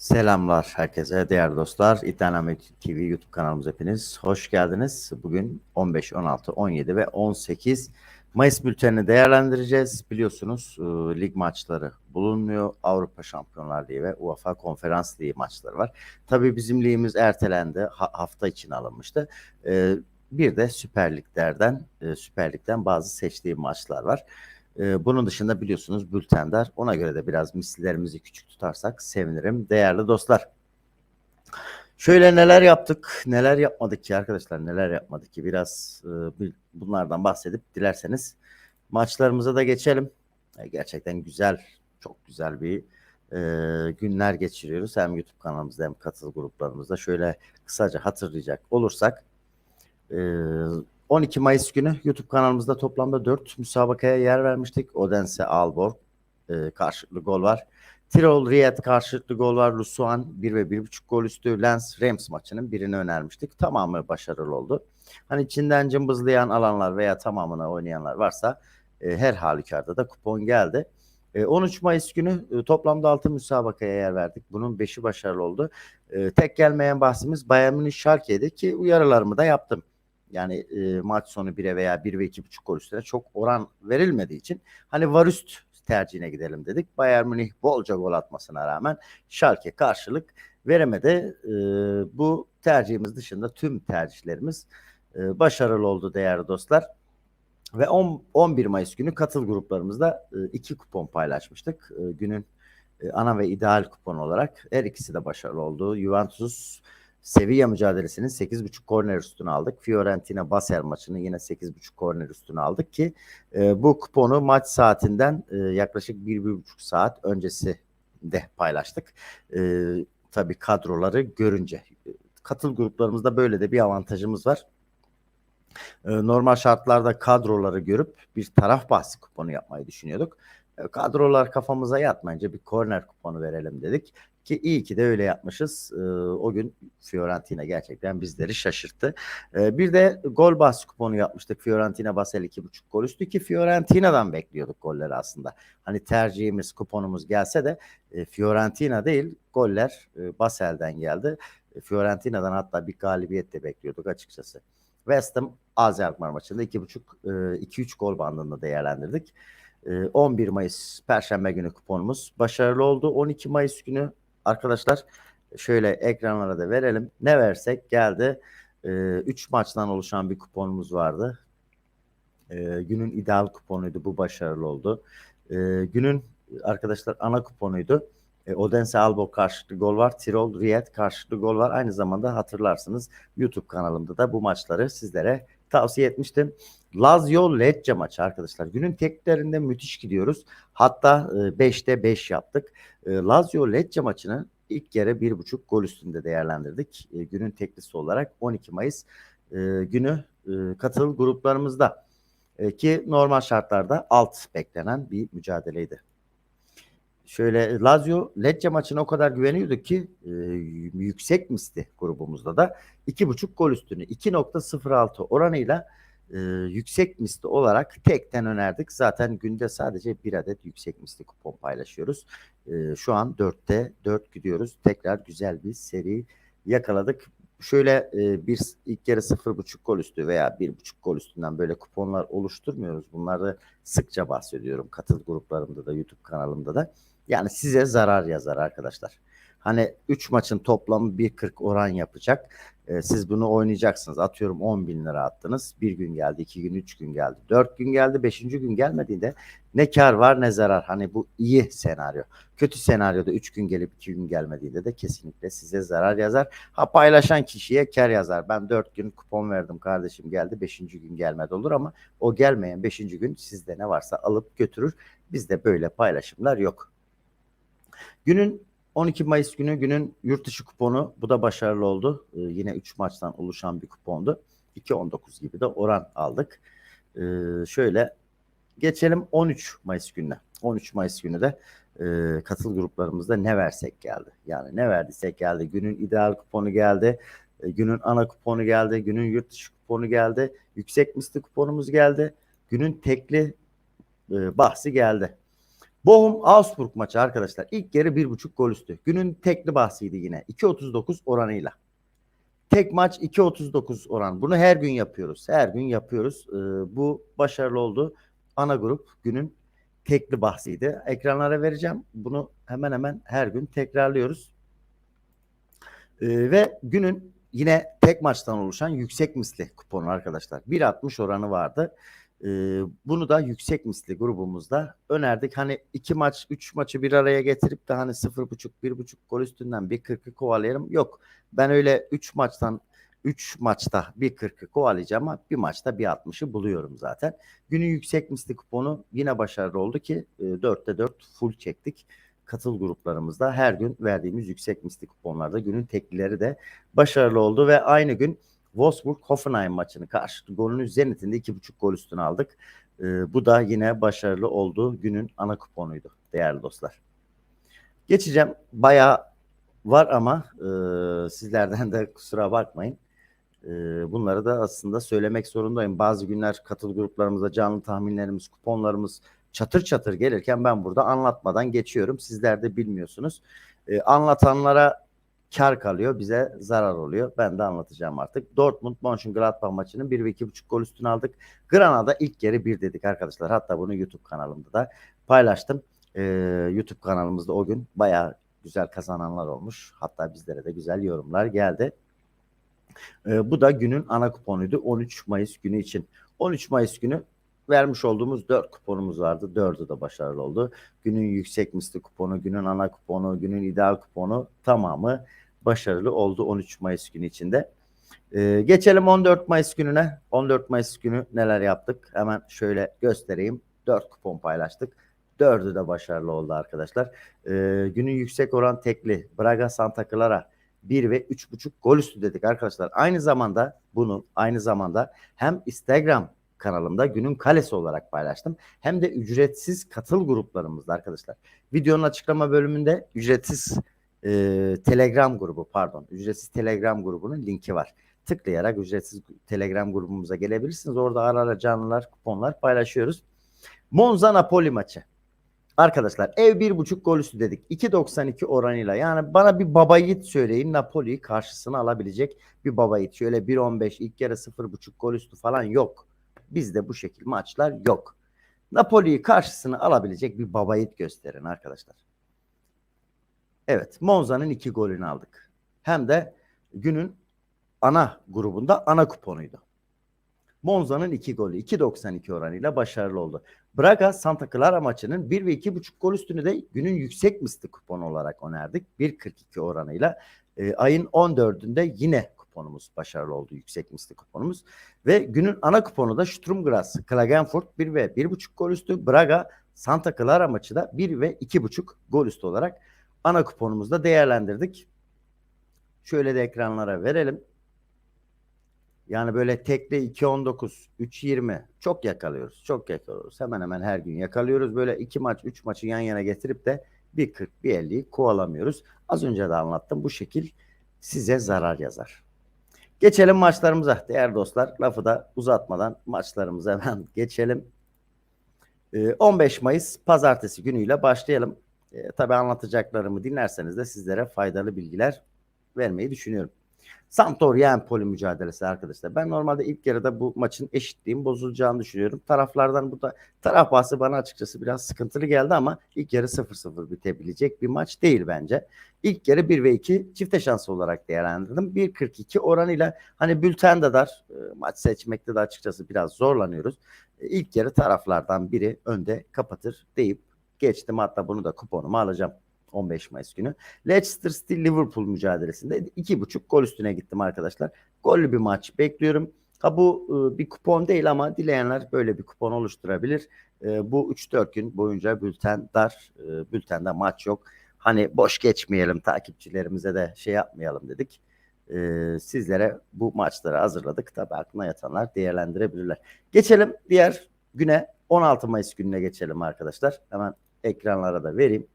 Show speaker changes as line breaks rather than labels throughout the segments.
Selamlar herkese değerli dostlar. İddianame TV YouTube kanalımıza hepiniz hoş geldiniz. Bugün 15, 16, 17 ve 18 Mayıs bültenini değerlendireceğiz. Biliyorsunuz e, lig maçları bulunmuyor. Avrupa Şampiyonlar Ligi ve UEFA Konferans Ligi maçları var. Tabii bizim ligimiz ertelendi. Ha- hafta için alınmıştı. E, bir de Süper Liglerden, e, Süper Lig'den bazı seçtiğim maçlar var. Ee, bunun dışında biliyorsunuz bültender. Ona göre de biraz mislilerimizi küçük tutarsak sevinirim değerli dostlar. Şöyle neler yaptık, neler yapmadık ki arkadaşlar, neler yapmadık ki biraz e, bunlardan bahsedip dilerseniz maçlarımıza da geçelim. E, gerçekten güzel, çok güzel bir e, günler geçiriyoruz. Hem YouTube kanalımızda hem katıl gruplarımızda. Şöyle kısaca hatırlayacak olursak ee, 12 Mayıs günü YouTube kanalımızda toplamda 4 müsabakaya yer vermiştik. Odense Aalborg e, karşılıklı gol var. Tirol Riyad karşılıklı gol var. Lusuan 1 ve 1.5 gol üstü. Lens Rams maçının birini önermiştik. Tamamı başarılı oldu. Hani içinden cımbızlayan alanlar veya tamamına oynayanlar varsa e, her halükarda da kupon geldi. E, 13 Mayıs günü e, toplamda 6 müsabakaya yer verdik. Bunun 5'i başarılı oldu. E, tek gelmeyen bahsimiz Bayern Münih Schalke'ydi ki uyarılarımı da yaptım. Yani e, maç sonu 1'e veya 1 ve 2.5 gol üstüne çok oran verilmediği için hani var üst tercihine gidelim dedik. Bayern Münih bolca gol atmasına rağmen Schalke karşılık veremedi. E, bu tercihimiz dışında tüm tercihlerimiz e, başarılı oldu değerli dostlar. Ve 10, 11 Mayıs günü katıl gruplarımızda e, iki kupon paylaşmıştık. E, günün e, ana ve ideal kupon olarak her ikisi de başarılı oldu. Juventus Sevilla mücadelesinin 8.5 korner üstüne aldık. Fiorentina Basel maçını yine 8.5 korner üstüne aldık ki e, bu kuponu maç saatinden e, yaklaşık 1-1,5 saat öncesi de paylaştık. E, tabii kadroları görünce. Katıl gruplarımızda böyle de bir avantajımız var. E, normal şartlarda kadroları görüp bir taraf bahsi kuponu yapmayı düşünüyorduk. E, kadrolar kafamıza yatmayınca bir korner kuponu verelim dedik. Ki iyi ki de öyle yapmışız. E, o gün Fiorentina gerçekten bizleri şaşırttı. E, bir de gol bahsi kuponu yapmıştık. Fiorentina Basel 2.5 gol üstü ki Fiorentina'dan bekliyorduk golleri aslında. Hani tercihimiz kuponumuz gelse de e, Fiorentina değil goller e, Basel'den geldi. E, Fiorentina'dan hatta bir galibiyet de bekliyorduk açıkçası. West Ham AZ Alkmaar maçında 2.5 e, 2-3 gol bandında değerlendirdik. E, 11 Mayıs Perşembe günü kuponumuz başarılı oldu. 12 Mayıs günü arkadaşlar şöyle ekranlara da verelim. Ne versek geldi. 3 maçtan oluşan bir kuponumuz vardı. E, günün ideal kuponuydu. Bu başarılı oldu. E, günün arkadaşlar ana kuponuydu. E, Odense Albo karşılıklı gol var. Tirol Riyad karşılıklı gol var. Aynı zamanda hatırlarsınız YouTube kanalımda da bu maçları sizlere tavsiye etmiştim. Lazio Lecce maçı arkadaşlar. Günün teklerinde müthiş gidiyoruz. Hatta 5'te 5 yaptık. E, Lazio Lecce maçını ilk kere 1.5 gol üstünde değerlendirdik. E, günün teklisi olarak 12 Mayıs e, günü e, katıl gruplarımızda. E, ki normal şartlarda alt beklenen bir mücadeleydi. Şöyle Lazio Lecce maçına o kadar güveniyorduk ki e, yüksek misti grubumuzda da 2.5 gol üstünü 2.06 oranıyla e, yüksek misli olarak tekten önerdik. Zaten günde sadece bir adet yüksek misli kupon paylaşıyoruz. E, şu an 4'te 4 gidiyoruz. Tekrar güzel bir seri yakaladık. Şöyle e, bir ilk yarı 0.5 gol üstü veya 1.5 gol üstünden böyle kuponlar oluşturmuyoruz. Bunları sıkça bahsediyorum. Katıl gruplarımda da YouTube kanalımda da. Yani size zarar yazar arkadaşlar. Hani 3 maçın toplamı 1.40 oran yapacak. Ee, siz bunu oynayacaksınız. Atıyorum 10 bin lira attınız. Bir gün geldi, iki gün, üç gün geldi. Dört gün geldi, beşinci gün gelmediğinde ne kar var ne zarar. Hani bu iyi senaryo. Kötü senaryoda üç gün gelip iki gün gelmediğinde de kesinlikle size zarar yazar. Ha paylaşan kişiye kar yazar. Ben dört gün kupon verdim kardeşim geldi. Beşinci gün gelmedi olur ama o gelmeyen beşinci gün sizde ne varsa alıp götürür. Bizde böyle paylaşımlar yok. Günün 12 Mayıs günü günün yurt dışı kuponu bu da başarılı oldu. Ee, yine 3 maçtan oluşan bir kupondu. 2.19 gibi de oran aldık. Ee, şöyle geçelim 13 Mayıs gününe. 13 Mayıs günü de e, katıl gruplarımızda ne versek geldi. Yani ne verdiysek geldi. Günün ideal kuponu geldi. E, günün ana kuponu geldi. Günün yurt dışı kuponu geldi. Yüksek misli kuponumuz geldi. Günün tekli e, bahsi geldi. Bochum Augsburg maçı arkadaşlar. İlk yarı 1.5 gol üstü. Günün tekli bahsiydi yine. 2.39 oranıyla. Tek maç 2.39 oran. Bunu her gün yapıyoruz. Her gün yapıyoruz. Ee, bu başarılı oldu. Ana grup günün tekli bahsiydi. Ekranlara vereceğim. Bunu hemen hemen her gün tekrarlıyoruz. Ee, ve günün yine tek maçtan oluşan yüksek misli kuponu arkadaşlar. 1.60 oranı vardı. Ee, bunu da yüksek misli grubumuzda önerdik. Hani iki maç, üç maçı bir araya getirip de hani 0.5, 1.5 gol üstünden bir 40'ı kovalayalım. Yok. Ben öyle 3 maçtan 3 maçta bir 40'ı kovalayacağım ama bir maçta bir 60'ı buluyorum zaten. Günün yüksek misli kuponu yine başarılı oldu ki e, 4'te 4 full çektik. Katıl gruplarımızda her gün verdiğimiz yüksek misli kuponlarda günün teklileri de başarılı oldu ve aynı gün Wolfsburg Hoffenheim maçını karşı golünün Zenit'inde 2.5 gol üstüne aldık. E, bu da yine başarılı olduğu günün ana kuponuydu değerli dostlar. Geçeceğim. Bayağı var ama e, sizlerden de kusura bakmayın. E, bunları da aslında söylemek zorundayım. Bazı günler katıl gruplarımızda canlı tahminlerimiz, kuponlarımız çatır çatır gelirken ben burada anlatmadan geçiyorum. Sizler de bilmiyorsunuz. E, anlatanlara kar kalıyor, bize zarar oluyor. Ben de anlatacağım artık. Dortmund Mönchengladbach maçının 1 ve 2.5 gol üstüne aldık. Granada ilk yarı 1 dedik arkadaşlar. Hatta bunu YouTube kanalımda da paylaştım. E, YouTube kanalımızda o gün bayağı güzel kazananlar olmuş. Hatta bizlere de güzel yorumlar geldi. E, bu da günün ana kuponuydu 13 Mayıs günü için. 13 Mayıs günü vermiş olduğumuz 4 kuponumuz vardı. 4'ü de başarılı oldu. Günün yüksek misli kuponu, günün ana kuponu, günün ideal kuponu tamamı başarılı oldu 13 Mayıs günü içinde. Ee, geçelim 14 Mayıs gününe. 14 Mayıs günü neler yaptık? Hemen şöyle göstereyim. 4 kupon paylaştık. Dördü de başarılı oldu arkadaşlar. Ee, günün yüksek oran tekli Braga Santa Clara 1 ve 3.5 gol üstü dedik arkadaşlar. Aynı zamanda bunu aynı zamanda hem Instagram kanalımda günün kalesi olarak paylaştım. Hem de ücretsiz katıl gruplarımızda arkadaşlar. Videonun açıklama bölümünde ücretsiz e, Telegram grubu pardon ücretsiz Telegram grubunun linki var. Tıklayarak ücretsiz Telegram grubumuza gelebilirsiniz. Orada ara ara canlılar, kuponlar paylaşıyoruz. Monza Napoli maçı. Arkadaşlar ev bir buçuk gol üstü dedik. 2.92 oranıyla. Yani bana bir baba yiğit söyleyin. Napoli'yi karşısına alabilecek bir baba yiğit. Şöyle 1.15 ilk yarı 0.5 gol üstü falan yok. Bizde bu şekil maçlar yok. Napoli'yi karşısına alabilecek bir baba yiğit gösterin arkadaşlar. Evet Monza'nın iki golünü aldık. Hem de günün ana grubunda ana kuponuydu. Monza'nın iki golü 2.92 oranıyla başarılı oldu. Braga Santa Clara maçının 1 ve 2.5 gol üstünü de günün yüksek misli kuponu olarak önerdik. 1.42 oranıyla. E, ayın 14'ünde yine kuponumuz başarılı oldu. Yüksek misli kuponumuz. Ve günün ana kuponu da Sturm Graz Klagenfurt 1 ve 1.5 gol üstü. Braga Santa Clara maçı da 1 ve 2.5 gol üstü olarak ana kuponumuzda değerlendirdik. Şöyle de ekranlara verelim. Yani böyle tekle 2.19, 3.20 çok yakalıyoruz. Çok yakalıyoruz. Hemen hemen her gün yakalıyoruz. Böyle iki maç, üç maçı yan yana getirip de bir 40, bir 50'yi kovalamıyoruz. Az önce de anlattım. Bu şekil size zarar yazar. Geçelim maçlarımıza değerli dostlar. Lafı da uzatmadan maçlarımıza hemen geçelim. 15 Ee, Mayıs pazartesi günüyle başlayalım. E, tabii anlatacaklarımı dinlerseniz de sizlere faydalı bilgiler vermeyi düşünüyorum. Sampdoria Empoli mücadelesi arkadaşlar. Ben normalde ilk yarıda bu maçın eşitliğin bozulacağını düşünüyorum. Taraflardan burada taraf bahsi bana açıkçası biraz sıkıntılı geldi ama ilk yarı 0-0 bitebilecek bir maç değil bence. İlk yarı 1 ve 2 çifte şansı olarak değerlendirdim. 1.42 oranıyla hani bülten de dar e, maç seçmekte de açıkçası biraz zorlanıyoruz. E, İlk yarı taraflardan biri önde kapatır deyip geçtim. Hatta bunu da kuponuma alacağım. 15 Mayıs günü. Leicester City Liverpool mücadelesinde 2.5 gol üstüne gittim arkadaşlar. Gollü bir maç bekliyorum. Ha bu e, bir kupon değil ama dileyenler böyle bir kupon oluşturabilir. E, bu 3-4 gün boyunca bülten dar. E, bültende maç yok. Hani boş geçmeyelim takipçilerimize de şey yapmayalım dedik. E, sizlere bu maçları hazırladık. Tabii aklına yatanlar değerlendirebilirler. Geçelim diğer güne 16 Mayıs gününe geçelim arkadaşlar. Hemen ekranlara da vereyim.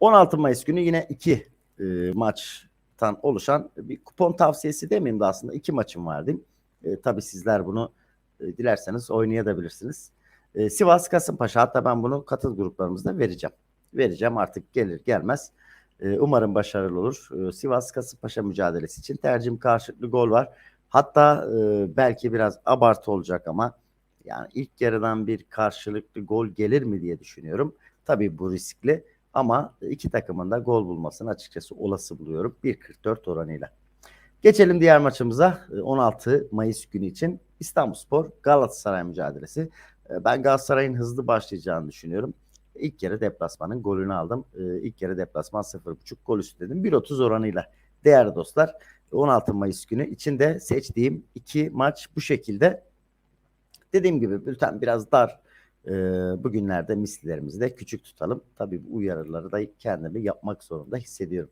16 Mayıs günü yine iki e, maçtan oluşan bir kupon tavsiyesi demeyeyim de aslında iki maçım var diyeyim. E, tabii sizler bunu e, dilerseniz oynayabilirsiniz. E, Sivas Kasımpaşa hatta ben bunu katıl gruplarımızda vereceğim. Vereceğim artık gelir gelmez. E, umarım başarılı olur. E, Sivas Kasımpaşa mücadelesi için tercihim karşılıklı gol var. Hatta e, belki biraz abartı olacak ama yani ilk yarıdan bir karşılıklı gol gelir mi diye düşünüyorum. Tabii bu riskli ama iki takımın da gol bulmasını açıkçası olası buluyorum 1.44 oranıyla. Geçelim diğer maçımıza. E, 16 Mayıs günü için İstanbulspor Galatasaray mücadelesi. E, Ben Galatasaray'ın hızlı başlayacağını düşünüyorum. İlk yarı deplasmanın golünü aldım. E, İlk yarı deplasman 0.5 gol üstü dedim. 1.30 oranıyla. Değerli dostlar 16 Mayıs günü içinde seçtiğim iki maç bu şekilde. Dediğim gibi bülten biraz dar. E, bugünlerde mislilerimizi de küçük tutalım. Tabii bu uyarıları da kendimi yapmak zorunda hissediyorum.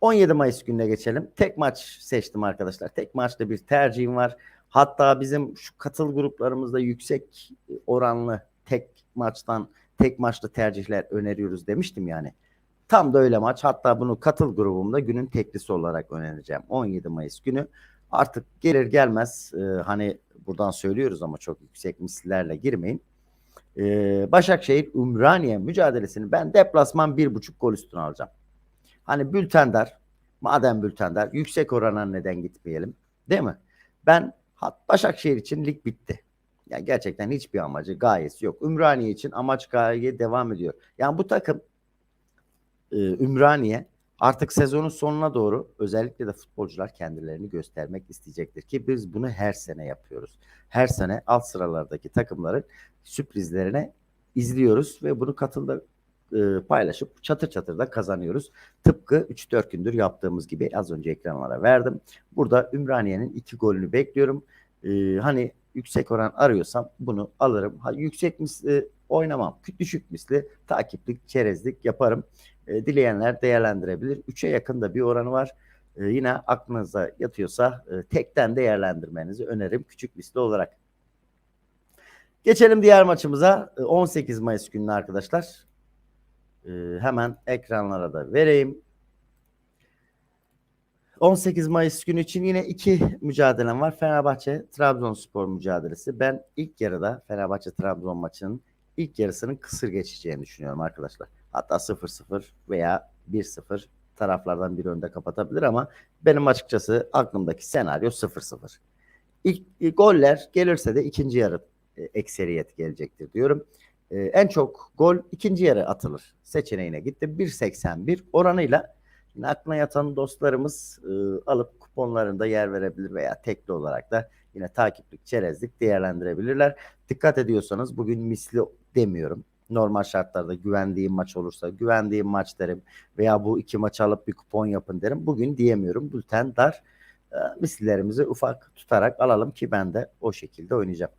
17 Mayıs gününe geçelim. Tek maç seçtim arkadaşlar. Tek maçta bir tercihim var. Hatta bizim şu katıl gruplarımızda yüksek oranlı tek maçtan tek maçlı tercihler öneriyoruz demiştim yani. Tam da öyle maç. Hatta bunu katıl grubumda günün teklisi olarak önereceğim. 17 Mayıs günü. Artık gelir gelmez e, hani buradan söylüyoruz ama çok yüksek mislilerle girmeyin. E, Başakşehir Ümraniye mücadelesini ben deplasman 1.5 gol üstüne alacağım. Hani bültender, madem bültender yüksek orana neden gitmeyelim değil mi? Ben Başakşehir için lig bitti. Ya gerçekten hiçbir amacı, gayesi yok. Ümraniye için amaç gaye devam ediyor. Yani bu takım e, Ümraniye artık sezonun sonuna doğru özellikle de futbolcular kendilerini göstermek isteyecektir ki biz bunu her sene yapıyoruz. Her sene alt sıralardaki takımların sürprizlerine izliyoruz ve bunu katılda e, paylaşıp çatır çatır da kazanıyoruz. Tıpkı 3-4 gündür yaptığımız gibi az önce ekranlara verdim. Burada Ümraniye'nin iki golünü bekliyorum. E, hani yüksek oran arıyorsam bunu alırım. Ha, yüksek misli oynamam. Düşük misli takiplik, çerezlik yaparım. E, dileyenler değerlendirebilir. 3'e yakın da bir oranı var. E, yine aklınıza yatıyorsa e, tekten değerlendirmenizi öneririm küçük misli olarak. Geçelim diğer maçımıza. E, 18 Mayıs günü arkadaşlar. E, hemen ekranlara da vereyim. 18 Mayıs günü için yine iki mücadelem var. Fenerbahçe Trabzonspor mücadelesi. Ben ilk yarıda Fenerbahçe Trabzon maçının ilk yarısının kısır geçeceğini düşünüyorum arkadaşlar. Hatta 0-0 veya 1-0 taraflardan biri önde kapatabilir ama benim açıkçası aklımdaki senaryo 0-0. İlk, ilk goller gelirse de ikinci yarı e, ekseriyet gelecektir diyorum. E, en çok gol ikinci yarı atılır seçeneğine gitti. 1.81 oranıyla Yine aklına yatan dostlarımız e, alıp kuponlarında yer verebilir veya tekli olarak da yine takiplik, çerezlik değerlendirebilirler. Dikkat ediyorsanız bugün misli demiyorum. Normal şartlarda güvendiğim maç olursa güvendiğim maç derim veya bu iki maçı alıp bir kupon yapın derim. Bugün diyemiyorum. Bülten dar. E, mislilerimizi ufak tutarak alalım ki ben de o şekilde oynayacağım.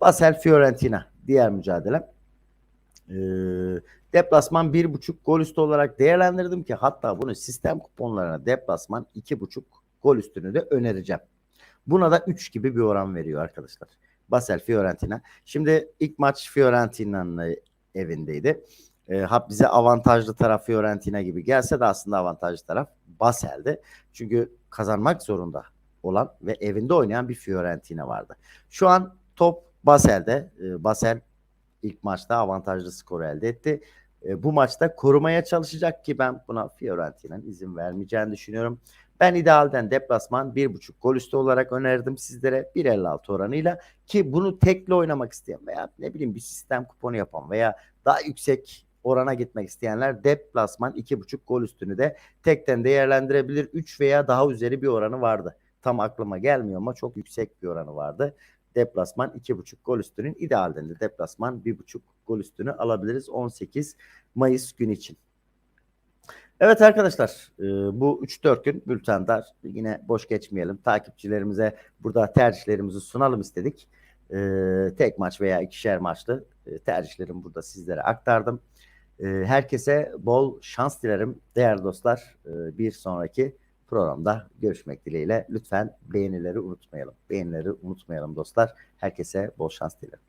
Basel Fiorentina diğer mücadele. Ee, deplasman 1.5 gol üstü olarak değerlendirdim ki hatta bunu sistem kuponlarına deplasman 2.5 gol üstünü de önereceğim. Buna da 3 gibi bir oran veriyor arkadaşlar. Basel Fiorentina. Şimdi ilk maç Fiorentina'nın evindeydi. E, bize avantajlı taraf Fiorentina gibi gelse de aslında avantajlı taraf Basel'di. Çünkü kazanmak zorunda olan ve evinde oynayan bir Fiorentina vardı. Şu an top Basel'de. E, Basel ilk maçta avantajlı skoru elde etti. E, bu maçta korumaya çalışacak ki ben buna Fiorentina'nın izin vermeyeceğini düşünüyorum. Ben idealden deplasman 1.5 gol üstü olarak önerdim sizlere 1.56 oranıyla ki bunu tekli oynamak isteyen veya ne bileyim bir sistem kuponu yapan veya daha yüksek orana gitmek isteyenler deplasman 2.5 gol üstünü de tekten değerlendirebilir. 3 veya daha üzeri bir oranı vardı. Tam aklıma gelmiyor ama çok yüksek bir oranı vardı deplasman 2.5 gol üstünün idealinde de deplasman 1.5 gol üstünü alabiliriz 18 Mayıs günü için. Evet arkadaşlar bu 3-4 gün bültender yine boş geçmeyelim. Takipçilerimize burada tercihlerimizi sunalım istedik. Tek maç veya ikişer maçlı tercihlerimi burada sizlere aktardım. Herkese bol şans dilerim değerli dostlar. Bir sonraki programda görüşmek dileğiyle. Lütfen beğenileri unutmayalım. Beğenileri unutmayalım dostlar. Herkese bol şans dilerim.